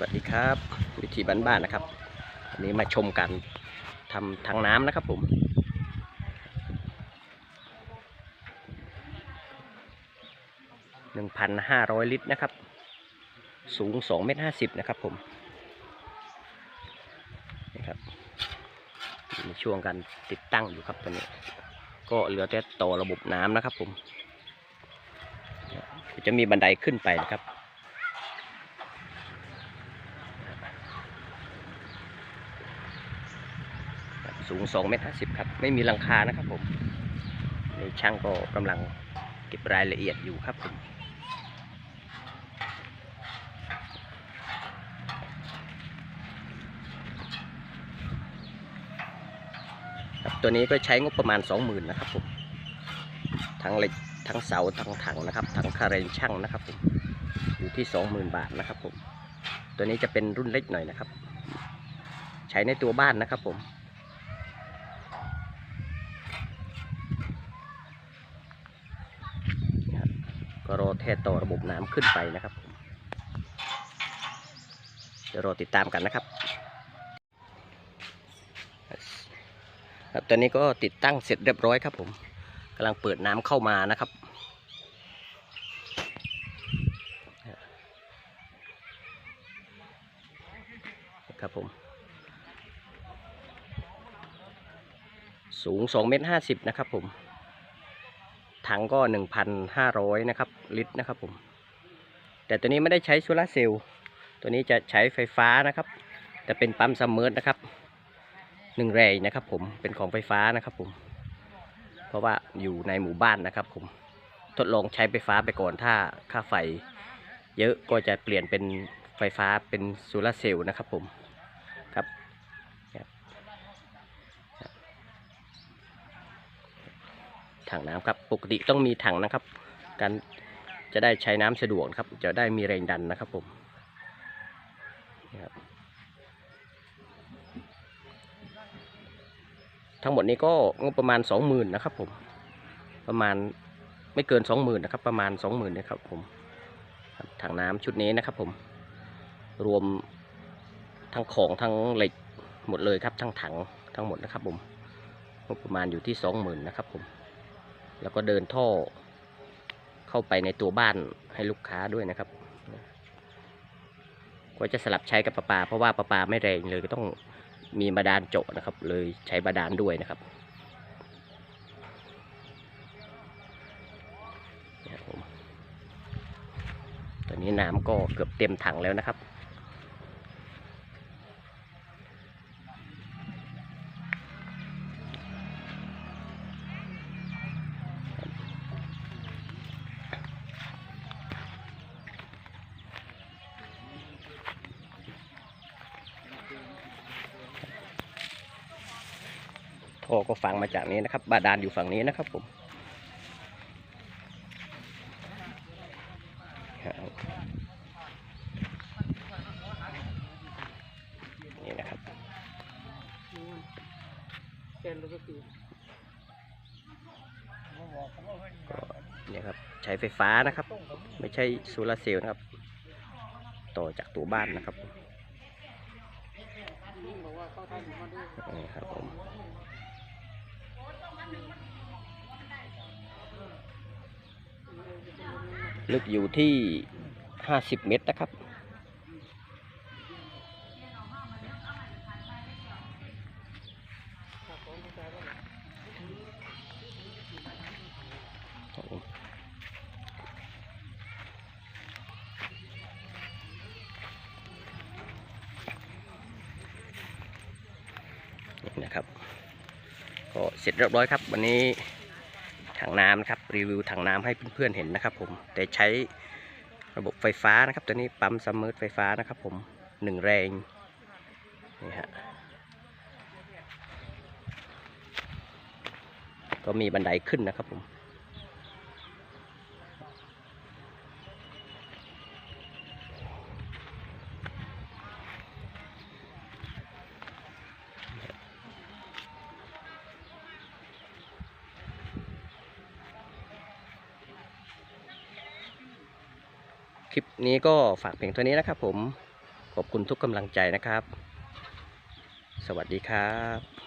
วัสดีครับ วิธีบ้านๆนะครับวันนี้มาชมกันทำทางน้ำนะครับผม1,500ลิตรนะครับ สูง2เมตร50นะครับผมนี่ครับอยู่ในช่วงการติดตั้งอยู่ครับตอนนี้ ก็เหลือแต่ต่อระบบน้ำนะครับผม จะมีบันไดขึ้นไปนะครับ สูง2เมตร50ครับ ไม่มีหลังคานะครับผมในช่างก็กำลังเก็บรายละเอียดอยู่ครับผมครับตัวนี้ก็ใช้งบประมาณ 20,000นะครับผมทั้งเหล็กทั้งเสาทั้งถังนะครับทั้งคาเรนช่างนะครับผมอยู่ที่ 20,000 บาทนะครับผมตัวนี้จะเป็นรุ่นเล็กหน่อยนะครับ ใช้ในตัวบ้านนะครับผม นะครับก็ รอแท่ต่อระบบน้ำขึ้นไปนะครับผมเดี๋ยวรอติดตามกันนะครับครับตอนนี้ก็ติดตั้งเสร็จเรียบร้อยครับผมกำลังเปิดน้ำเข้ามานะครับครับผมสูง2เมตร50 นะครับผม ถังก็ 1,500 นะครับ ลิตรนะครับผม แต่ตัวนี้ไม่ได้ใช้โซลาเซลล์ตัวนี้จะใช้ไฟฟ้านะครับ แต่เป็นปั๊มซัมเมอร์นะครับหนึ่งแรงนะครับ ผมเป็นของไฟฟ้านะครับผม เพราะว่าอยู่ในหมู่บ้านนะครับ ผมทดลองใช้ไฟฟ้าไปก่อนถ้าค่าไฟ เยอะก็จะเปลี่ยนเป็นไฟฟ้าเป็นโซลาเซลล์นะครับผม ครับ ถังน้ำครับ ปกติต้องมีถังนะครับ การจะได้ใช้น้ำสะดวกนะครับ จะได้มีแรงดันนะครับผมทั้งหมดนี้ก็งบประมาณสองหมื่นนะครับผม ประมาณไม่เกินสองหมื่นนะครับ ประมาณสองหมื่นนะครับผมถังน้ำชุดนี้นะครับผม รวมทั้งของทั้งเหล็กหมดเลยครับทั้งถังทั้งหมดนะครับผมงบประมาณอยู่ที่สองหมื่นนะครับผม แล้วก็เดินท่อเข้าไปในตัวบ้านให้ลูกค้าด้วยนะครับ ก็จะสลับใช้กับประปา เพราะว่าประปาไม่แรงเลยก็ต้องมีบาดาลเจนะครับ เลยใช้บาดาลด้วยนะครับตอนนี้น้ำก็เกือบเต็มถังแล้วนะครับ ท่อก็ฟังมาจากนี้นะครับ บาดาลอยู่ฝั่งนี้นะครับผมนี่นะครับเนี่ยครับใช้ไฟฟ้านะครับ ไม่ใช่โซลาร์เซลล์นะครับ ต่อจากตัวบ้านนะครับนี่ครับผม ลึกอยู่ที่ 50 เมตรนะครับ นะครับ ก็เสร็จเรียบร้อยครับ วันนี้ถังน้ำนะครับรีวิวถังน้ำให้เพื่อนๆเห็นนะครับ ผมแต่ใช้ระบบไฟฟ้านะครับตัวนี้ปั๊มซัมเมอร์ไฟฟ้านะครับ ผมหนึ่งแรงนี่ฮะก็มีบันไดขึ้นนะครับผม คลิปนี้ก็ฝากเพียงเท่านี้นะครับผม ขอบคุณทุกกำลังใจนะครับ สวัสดีครับ